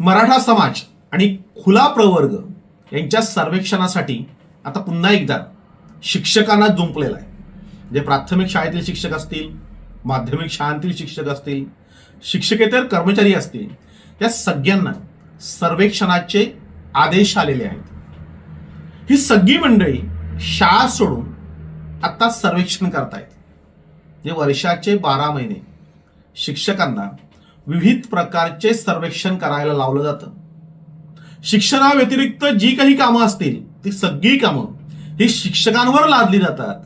मराठा समाज आणि खुला प्रवर्ग यांच्या सर्वेक्षणासाठी आता पुन्हा एकदा शिक्षकांना जुंपलेला आहे. जे प्राथमिक शाळेतील शिक्षक असतील माध्यमिक शाळांतील शिक्षक असतील शिक्षकेतर कर्मचारी असतील या सगळ्यांना सर्वेक्षणाचे आदेश आलेले आहेत. ही सगळी मंडळी शाळा सोडून आता सर्वेक्षण करतायत. जे वर्षाचे बारा महिने शिक्षकांना विविध प्रकारचे सर्वेक्षण करायला लावलं जातं. शिक्षणाव्यतिरिक्त जी काही कामं असतील ती सगळी कामं ही शिक्षकांवर लादली जातात.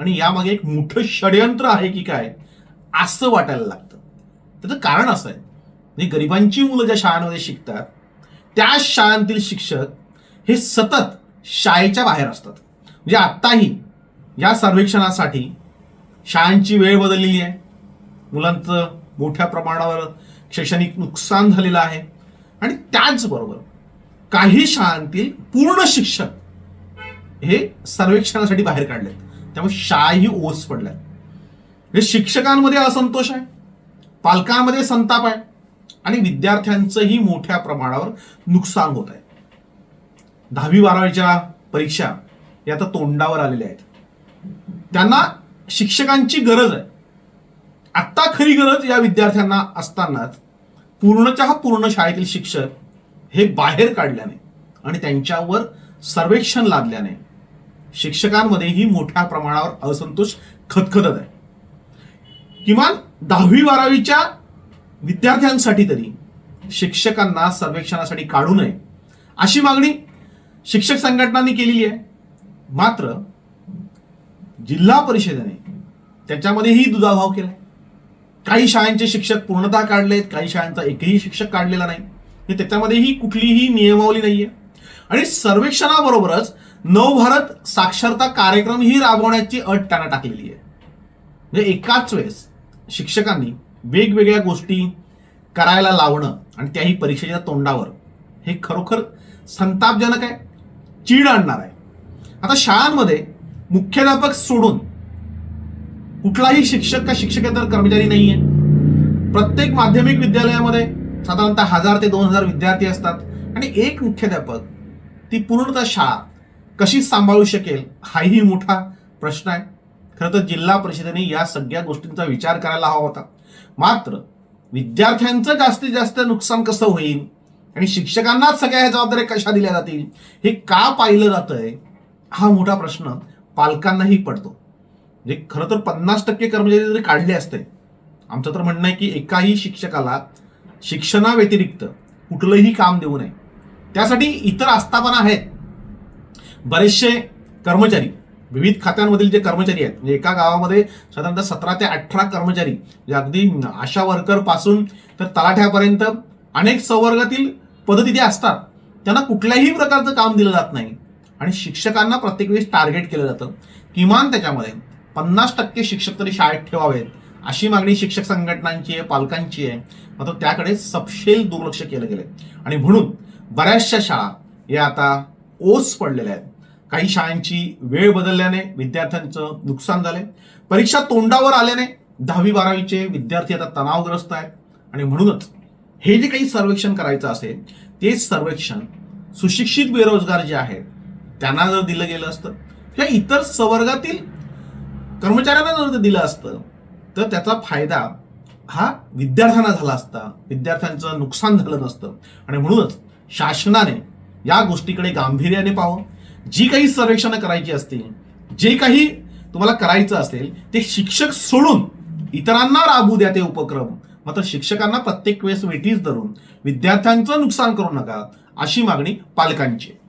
आणि यामागे एक मोठं षडयंत्र आहे की काय असं वाटायला लागतं. त्याचं कारण असं आहे म्हणजे गरिबांची मुलं ज्या शाळांमध्ये शिकतात त्या शाळांतील शिक्षक हे सतत शाळेच्या बाहेर असतात. म्हणजे आत्ताही या सर्वेक्षणासाठी शाळांची वेळ बदललेली आहे. मुलांचं मोठ्या प्रमाणावर शैक्षणिक नुकसान झालेलं आहे. आणि त्याचबरोबर काही शाळांतील पूर्ण शिक्षक हे सर्वेक्षणासाठी बाहेर काढले त्यामुळे शाळाही ओस पडल्या. हे शिक्षकांमध्ये असंतोष आहे. पालकांमध्ये संताप आहे. आणि विद्यार्थ्यांचंही मोठ्या प्रमाणावर नुकसान होत आहे. दहावी बारावीच्या परीक्षा या आता तोंडावर आलेल्या आहेत. त्यांना शिक्षकांची गरज आहे. आत्ता खरी गरज या विद्यार्थ्यांना असतानाच पूर्णच्या पूर्ण शाळेतील शिक्षक हे बाहेर काढल्याने आणि त्यांच्यावर सर्वेक्षण लादल्याने शिक्षकांमध्येही मोठ्या प्रमाणावर असंतोष खतखतत आहे. किमान दहावी बारावीच्या विद्यार्थ्यांसाठी तरी शिक्षकांना सर्वेक्षणासाठी काढू नये अशी मागणी शिक्षक संघटनांनी केलेली आहे. मात्र जिल्हा परिषदेने त्याच्यामध्येही दुजाभाव केला काही शाळांचे शिक्षक पूर्णतः काढलेत काही शाळांचा एकही शिक्षक काढलेला नाही. हे त्याच्यामध्येही कुठलीही नियमावली नाहीये. आणि सर्वेक्षणाबरोबरच नवभारत साक्षरता कार्यक्रम ही राबवण्याची अट त्यांना टाकलेली आहे. म्हणजे एकाच वेळेस शिक्षकांनी वेगवेगळ्या गोष्टी करायला लावणं आणि त्याही परीक्षेच्या तोंडावर हे खरोखर संतापजनक आहे चीड आणणार आहे. आता शाळांमध्ये मुख्याध्यापक सोडून कुठलाही शिक्षक का शिक्षकेतर कर्मचारी नाहीये. प्रत्येक माध्यमिक विद्यालयामध्ये साधारणतः हजार ते दोन हजार विद्यार्थी असतात. आणि एक मुख्याध्यापक ती पूर्णतः शाळा कशी सांभाळू शकेल हाही मोठा प्रश्न आहे. खरं तर जिल्हा परिषदेने या सगळ्या गोष्टींचा विचार करायला हवा होता. मात्र विद्यार्थ्यांचं जास्तीत जास्त नुकसान कसं होईल आणि शिक्षकांनाच सगळ्या ह्या जबाबदाऱ्या कशा दिल्या जातील हे का पाहिलं जातंय हा मोठा प्रश्न पालकांनाही पडतो. म्हणजे खरं तर पन्नास टक्के कर्मचारी जरी काढले असते आमचं तर म्हणणं आहे की एकाही शिक्षकाला शिक्षणाव्यतिरिक्त कुठलंही काम देऊ नये. त्यासाठी इतर आस्थापना आहेत. बरेचसे कर्मचारी विविध खात्यांमधील जे कर्मचारी आहेत म्हणजे एका गावामध्ये साधारणतः सतरा ते अठरा कर्मचारी म्हणजे अगदी आशा वर्करपासून तर तलाठ्यापर्यंत अनेक संवर्गातील पद तिथे असतात. त्यांना कुठल्याही प्रकारचं काम दिलं जात नाही. आणि शिक्षकांना प्रत्येक वेळेस टार्गेट केलं जातं. किमान त्याच्यामध्ये पन्नास टक्के शिक्षक तरी शाळेत ठेवावेत. अशी मागणी शिक्षक संघटनांची आहे पालकांची आहे. मात्र त्याकडे सपशेल दुर्लक्ष केलं गेलं आणि म्हणून बऱ्याचशा शाळा या आता ओस पडलेल्या आहेत. काही शाळांची वेळ बदलल्याने विद्यार्थ्यांचं नुकसान झालंय. परीक्षा तोंडावर आल्याने दहावी बारावीचे विद्यार्थी आता तणावग्रस्त आहेत. आणि म्हणूनच हे जे काही सर्वेक्षण करायचं असेल तेच सर्वेक्षण सुशिक्षित बेरोजगार जे आहेत त्यांना जर दिलं गेलं असतं किंवा इतर संवर्गातील कर्मचाऱ्यांना जर ते दिलं असतं तर त्याचा फायदा हा विद्यार्थ्यांना झाला असता. विद्यार्थ्यांचं नुकसान झालं नसतं. आणि म्हणूनच शासनाने या गोष्टीकडे गांभीर्याने पाहावं. जी काही सर्वेक्षणं करायची असतील जे काही तुम्हाला करायचं असेल ते शिक्षक सोडून इतरांना राबू द्या ते उपक्रम. मात्र शिक्षकांना प्रत्येक वेळेस वेटीस धरून विद्यार्थ्यांचं नुकसान करू नका अशी मागणी पालकांची आहे.